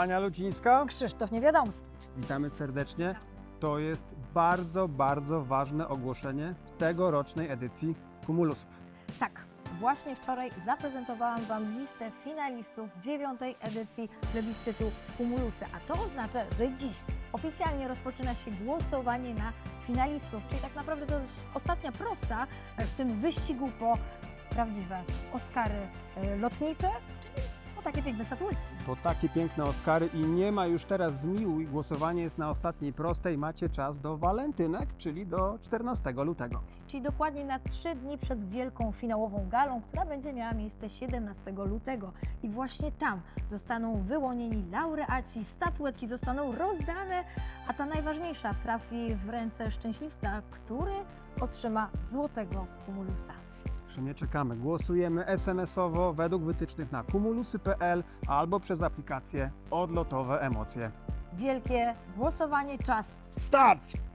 Ania Lucińska. Krzysztof Niewiadomski. Witamy serdecznie. To jest bardzo, bardzo ważne ogłoszenie w tegorocznej edycji Kumulusów. Tak, właśnie wczoraj zaprezentowałam Wam listę finalistów dziewiątej edycji plebiscytu Cumulusy, a to oznacza, że dziś oficjalnie rozpoczyna się głosowanie na finalistów, czyli tak naprawdę to już ostatnia prosta w tym wyścigu po prawdziwe Oscary e, lotnicze, czyli takie piękne statuetki. To takie piękne Oscary i nie ma już teraz zmiłuj. Głosowanie jest na ostatniej prostej. Macie czas do walentynek, czyli do 14 lutego. czyli dokładnie na trzy dni przed wielką finałową galą, która będzie miała miejsce 17 lutego. I właśnie tam zostaną wyłonieni laureaci, statuetki zostaną rozdane, a ta najważniejsza trafi w ręce szczęśliwca, który otrzyma złotego kumulusa. Że nie czekamy. Głosujemy SMS-owo według wytycznych na kumulusy.pl albo przez aplikację Odlotowe Emocje. Wielkie głosowanie, czas Start!